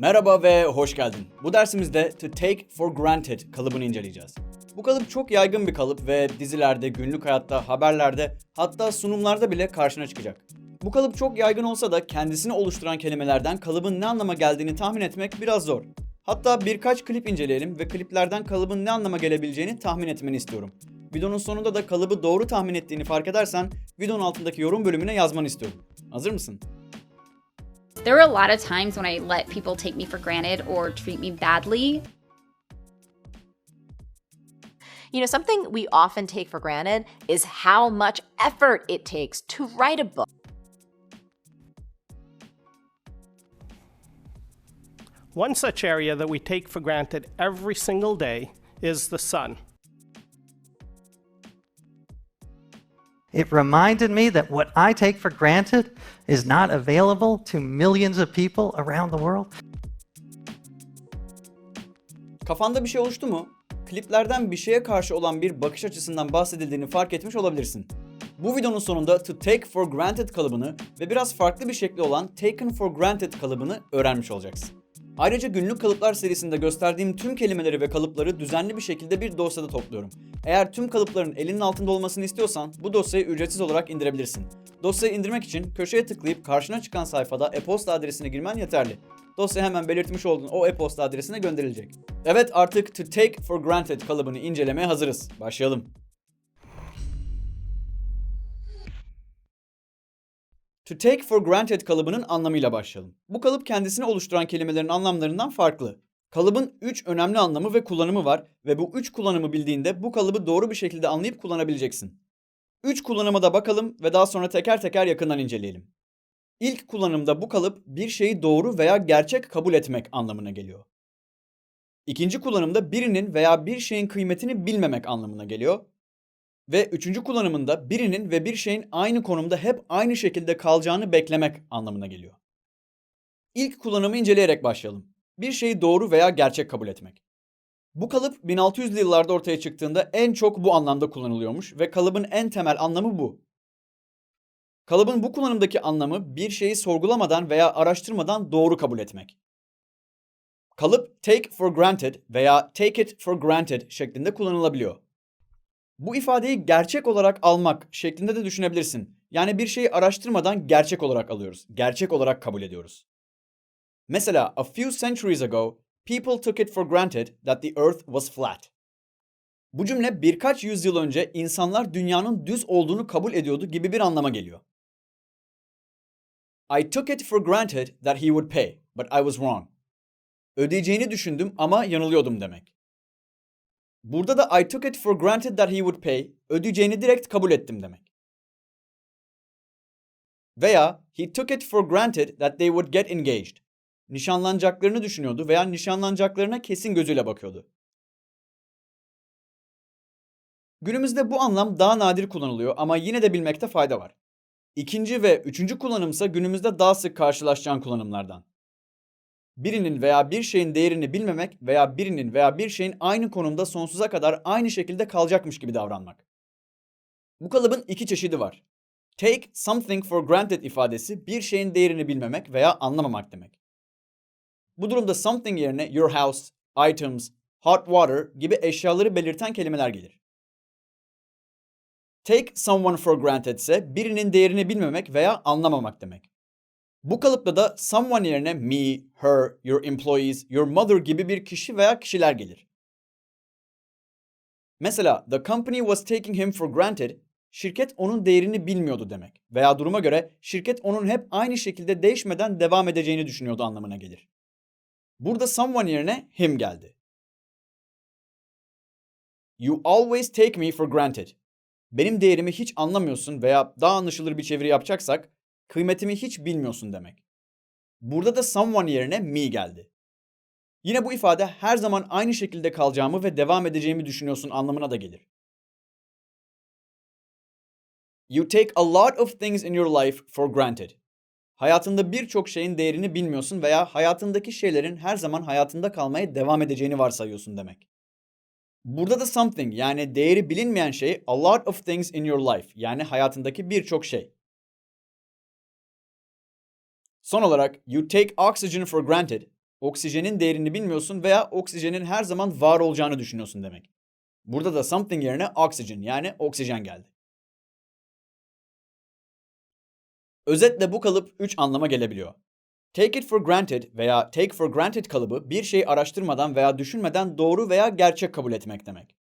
Merhaba ve hoş geldin. Bu dersimizde to take for granted kalıbını inceleyeceğiz. Bu kalıp çok yaygın bir kalıp ve dizilerde, günlük hayatta, haberlerde, hatta sunumlarda bile karşına çıkacak. Bu kalıp çok yaygın olsa da kendisini oluşturan kelimelerden kalıbın ne anlama geldiğini tahmin etmek biraz zor. Hatta birkaç klip inceleyelim ve kliplerden kalıbın ne anlama gelebileceğini tahmin etmeni istiyorum. Videonun sonunda da kalıbı doğru tahmin ettiğini fark edersen videonun altındaki yorum bölümüne yazmanı istiyorum. Hazır mısın? There are a lot of times when I let people take me for granted or treat me badly. You know, something we often take for granted is how much effort it takes to write a book. One such area that we take for granted every single day is the sun. It reminded me that what I take for granted is not available to millions of people around the world. Kafanda bir şey oluştu mu? Kliplerden bir şeye karşı olan bir bakış açısından bahsedildiğini fark etmiş olabilirsin. Bu videonun sonunda to take for granted kalıbını ve biraz farklı bir şekli olan taken for granted kalıbını öğrenmiş olacaksın. Ayrıca günlük kalıplar serisinde gösterdiğim tüm kelimeleri ve kalıpları düzenli bir şekilde bir dosyada topluyorum. Eğer tüm kalıpların elinin altında olmasını istiyorsan bu dosyayı ücretsiz olarak indirebilirsin. Dosyayı indirmek için köşeye tıklayıp karşına çıkan sayfada e-posta adresine girmen yeterli. Dosya hemen belirtmiş olduğun o e-posta adresine gönderilecek. Evet artık to take for granted kalıbını incelemeye hazırız. Başlayalım. To take for granted kalıbının anlamıyla başlayalım. Bu kalıp kendisini oluşturan kelimelerin anlamlarından farklı. Kalıbın 3 önemli anlamı ve kullanımı var ve bu 3 kullanımı bildiğinde bu kalıbı doğru bir şekilde anlayıp kullanabileceksin. 3 kullanıma da bakalım ve daha sonra teker teker yakından inceleyelim. İlk kullanımda bu kalıp bir şeyi doğru veya gerçek kabul etmek anlamına geliyor. İkinci kullanımda birinin veya bir şeyin kıymetini bilmemek anlamına geliyor. Ve üçüncü kullanımında birinin ve bir şeyin aynı konumda hep aynı şekilde kalacağını beklemek anlamına geliyor. İlk kullanımı inceleyerek başlayalım. Bir şeyi doğru veya gerçek kabul etmek. Bu kalıp 1600'lü yıllarda ortaya çıktığında en çok bu anlamda kullanılıyormuş ve kalıbın en temel anlamı bu. Kalıbın bu kullanımdaki anlamı bir şeyi sorgulamadan veya araştırmadan doğru kabul etmek. Kalıp take for granted veya take it for granted şeklinde kullanılabiliyor. Bu ifadeyi gerçek olarak almak şeklinde de düşünebilirsin. Yani bir şeyi araştırmadan gerçek olarak alıyoruz. Gerçek olarak kabul ediyoruz. Mesela a few centuries ago, people took it for granted that the earth was flat. Bu cümle birkaç yüzyıl önce insanlar dünyanın düz olduğunu kabul ediyordu gibi bir anlama geliyor. I took it for granted that he would pay, but I was wrong. Ödeyeceğini düşündüm ama yanılıyordum demek. Burada da I took it for granted that he would pay, ödeyeceğini direkt kabul ettim demek. Veya he took it for granted that they would get engaged. Nişanlanacaklarını düşünüyordu veya nişanlanacaklarına kesin gözüyle bakıyordu. Günümüzde bu anlam daha nadir kullanılıyor ama yine de bilmekte fayda var. İkinci ve üçüncü kullanımsa günümüzde daha sık karşılaşacağın kullanımlardan. Birinin veya bir şeyin değerini bilmemek veya birinin veya bir şeyin aynı konumda sonsuza kadar aynı şekilde kalacakmış gibi davranmak. Bu kalıbın iki çeşidi var. Take something for granted ifadesi bir şeyin değerini bilmemek veya anlamamak demek. Bu durumda something yerine your house, items, hot water gibi eşyaları belirten kelimeler gelir. Take someone for granted ise birinin değerini bilmemek veya anlamamak demek. Bu kalıpta da someone yerine me, her, your employees, your mother gibi bir kişi veya kişiler gelir. Mesela the company was taking him for granted, şirket onun değerini bilmiyordu demek. Veya duruma göre şirket onun hep aynı şekilde değişmeden devam edeceğini düşünüyordu anlamına gelir. Burada someone yerine him geldi. You always take me for granted. Benim değerimi hiç anlamıyorsun veya daha anlaşılır bir çeviri yapacaksak kıymetimi hiç bilmiyorsun demek. Burada da someone yerine me geldi. Yine bu ifade her zaman aynı şekilde kalacağımı ve devam edeceğimi düşünüyorsun anlamına da gelir. You take a lot of things in your life for granted. Hayatında birçok şeyin değerini bilmiyorsun veya hayatındaki şeylerin her zaman hayatında kalmaya devam edeceğini varsayıyorsun demek. Burada da something yani değeri bilinmeyen şey a lot of things in your life yani hayatındaki birçok şey. Son olarak you take oxygen for granted Oksijenin değerini bilmiyorsun veya oksijenin her zaman var olacağını düşünüyorsun demek. Burada da something yerine oxygen yani oksijen geldi. Özetle bu kalıp 3 anlama gelebiliyor. Take it for granted veya take for granted kalıbı bir şeyi araştırmadan veya düşünmeden doğru veya gerçek kabul etmek demek.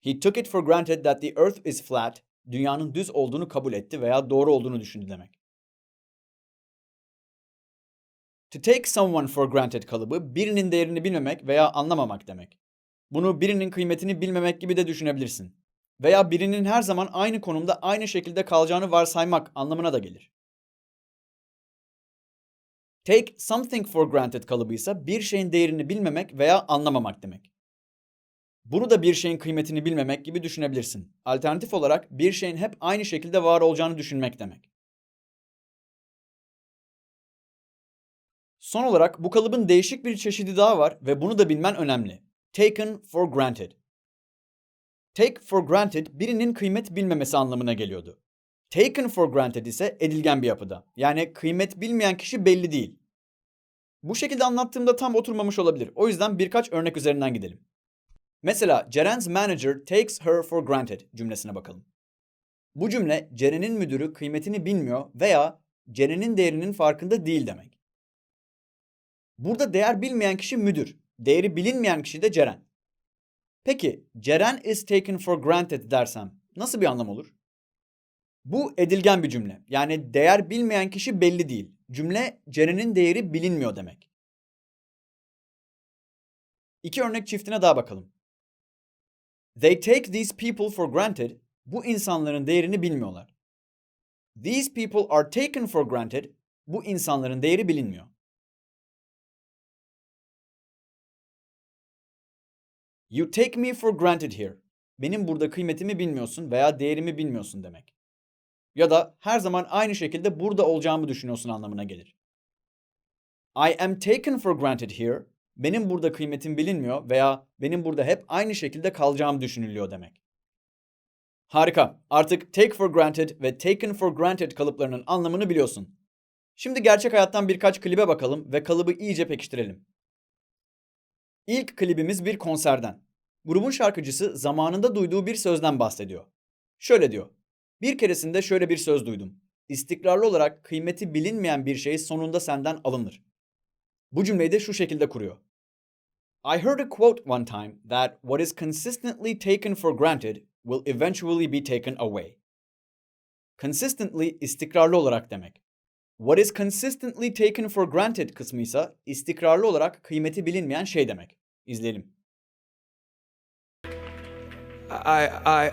He took it for granted that the earth is flat, dünyanın düz olduğunu kabul etti veya doğru olduğunu düşündü demek. To take someone for granted kalıbı birinin değerini bilmemek veya anlamamak demek. Bunu birinin kıymetini bilmemek gibi de düşünebilirsin. Veya birinin her zaman aynı konumda aynı şekilde kalacağını varsaymak anlamına da gelir. Take something for granted kalıbı ise bir şeyin değerini bilmemek veya anlamamak demek. Bunu da bir şeyin kıymetini bilmemek gibi düşünebilirsin. Alternatif olarak bir şeyin hep aynı şekilde var olacağını düşünmek demek. Son olarak bu kalıbın değişik bir çeşidi daha var ve bunu da bilmen önemli. Taken for granted. Take for granted birinin kıymet bilmemesi anlamına geliyordu. Taken for granted ise edilgen bir yapıda. Yani kıymet bilmeyen kişi belli değil. Bu şekilde anlattığımda tam oturmamış olabilir. O yüzden birkaç örnek üzerinden gidelim. Mesela Ceren's manager takes her for granted cümlesine bakalım. Bu cümle Ceren'in müdürü kıymetini bilmiyor veya Ceren'in değerinin farkında değil demek. Burada değer bilmeyen kişi müdür, değeri bilinmeyen kişi de Ceren. Peki Ceren is taken for granted dersem nasıl bir anlam olur? Bu edilgen bir cümle. Yani değer bilmeyen kişi belli değil. Cümle Ceren'in değeri bilinmiyor demek. İki örnek çiftine daha bakalım. They take these people for granted. Bu insanların değerini bilmiyorlar. These people are taken for granted. Bu insanların değeri bilinmiyor. You take me for granted here. Benim burada kıymetimi bilmiyorsun veya değerimi bilmiyorsun demek. Ya da her zaman aynı şekilde burada olacağımı düşünüyorsun anlamına gelir. I am taken for granted here. Benim burada kıymetim bilinmiyor veya benim burada hep aynı şekilde kalacağım düşünülüyor demek. Harika. Artık take for granted ve taken for granted kalıplarının anlamını biliyorsun. Şimdi gerçek hayattan birkaç klibe bakalım ve kalıbı iyice pekiştirelim. İlk klibimiz bir konserden. Grubun şarkıcısı zamanında duyduğu bir sözden bahsediyor. Şöyle diyor. Bir keresinde şöyle bir söz duydum. İstikrarlı olarak kıymeti bilinmeyen bir şey sonunda senden alınır. Bu cümleyi de şu şekilde kuruyor. I heard a quote one time that what is consistently taken for granted will eventually be taken away. Consistently istikrarlı olarak demek. What is consistently taken for granted kısmı ise istikrarlı olarak kıymeti bilinmeyen şey demek. İzleyelim. I, I,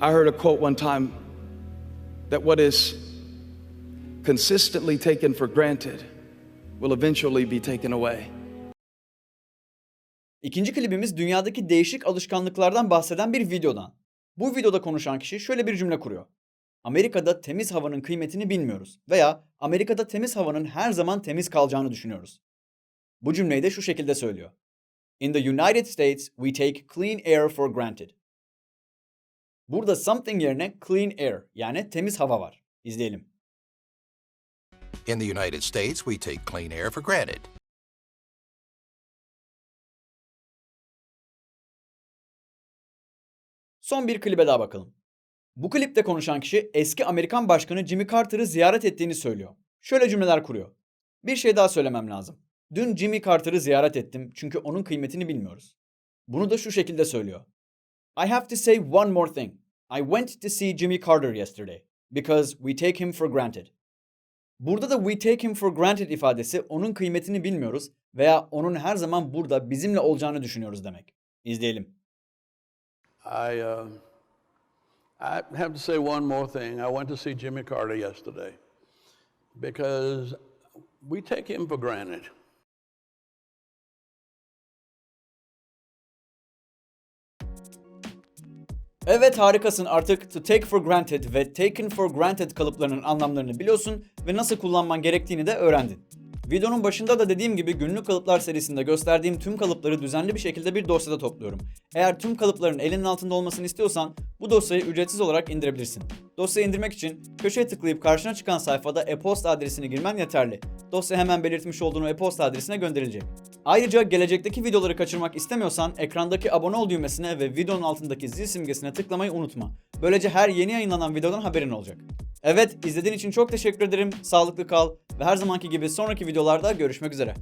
I heard a quote one time that what is consistently taken for granted will eventually be taken away. İkinci klibimiz dünyadaki değişik alışkanlıklardan bahseden bir videodan. Bu videoda konuşan kişi şöyle bir cümle kuruyor. Amerika'da temiz havanın kıymetini bilmiyoruz veya Amerika'da temiz havanın her zaman temiz kalacağını düşünüyoruz. Bu cümleyi de şu şekilde söylüyor. In the United States, we take clean air for granted. Burada something yerine clean air yani temiz hava var. İzleyelim. In the United States, we take clean air for granted. Son bir klibe daha bakalım. Bu klipte konuşan kişi eski Amerikan Başkanı Jimmy Carter'ı ziyaret ettiğini söylüyor. Şöyle cümleler kuruyor. Bir şey daha söylemem lazım. Dün Jimmy Carter'ı ziyaret ettim çünkü onun kıymetini bilmiyoruz. Bunu da şu şekilde söylüyor. I have to say one more thing. I went to see Jimmy Carter yesterday because we take him for granted. Burada da we take him for granted ifadesi onun kıymetini bilmiyoruz veya onun her zaman burada bizimle olacağını düşünüyoruz demek. İzleyelim. I, uh, I have to say one more thing. I went to see Jimmy Carter yesterday because we take him for granted. Evet harikasın artık to take for granted ve taken for granted kalıplarının anlamlarını biliyorsun ve nasıl kullanman gerektiğini de öğrendin. Videonun başında da dediğim gibi günlük kalıplar serisinde gösterdiğim tüm kalıpları düzenli bir şekilde bir dosyada topluyorum. Eğer tüm kalıpların elinin altında olmasını istiyorsan bu dosyayı ücretsiz olarak indirebilirsin. Dosyayı indirmek için köşeye tıklayıp karşına çıkan sayfada e-posta adresini girmen yeterli. Dosya hemen belirtmiş olduğun e-posta adresine gönderilecek. Ayrıca gelecekteki videoları kaçırmak istemiyorsan ekrandaki abone ol düğmesine ve videonun altındaki zil simgesine tıklamayı unutma. Böylece her yeni yayınlanan videodan haberin olacak. Evet izlediğin için çok teşekkür ederim. Sağlıklı kal ve her zamanki gibi sonraki videolarda görüşmek üzere.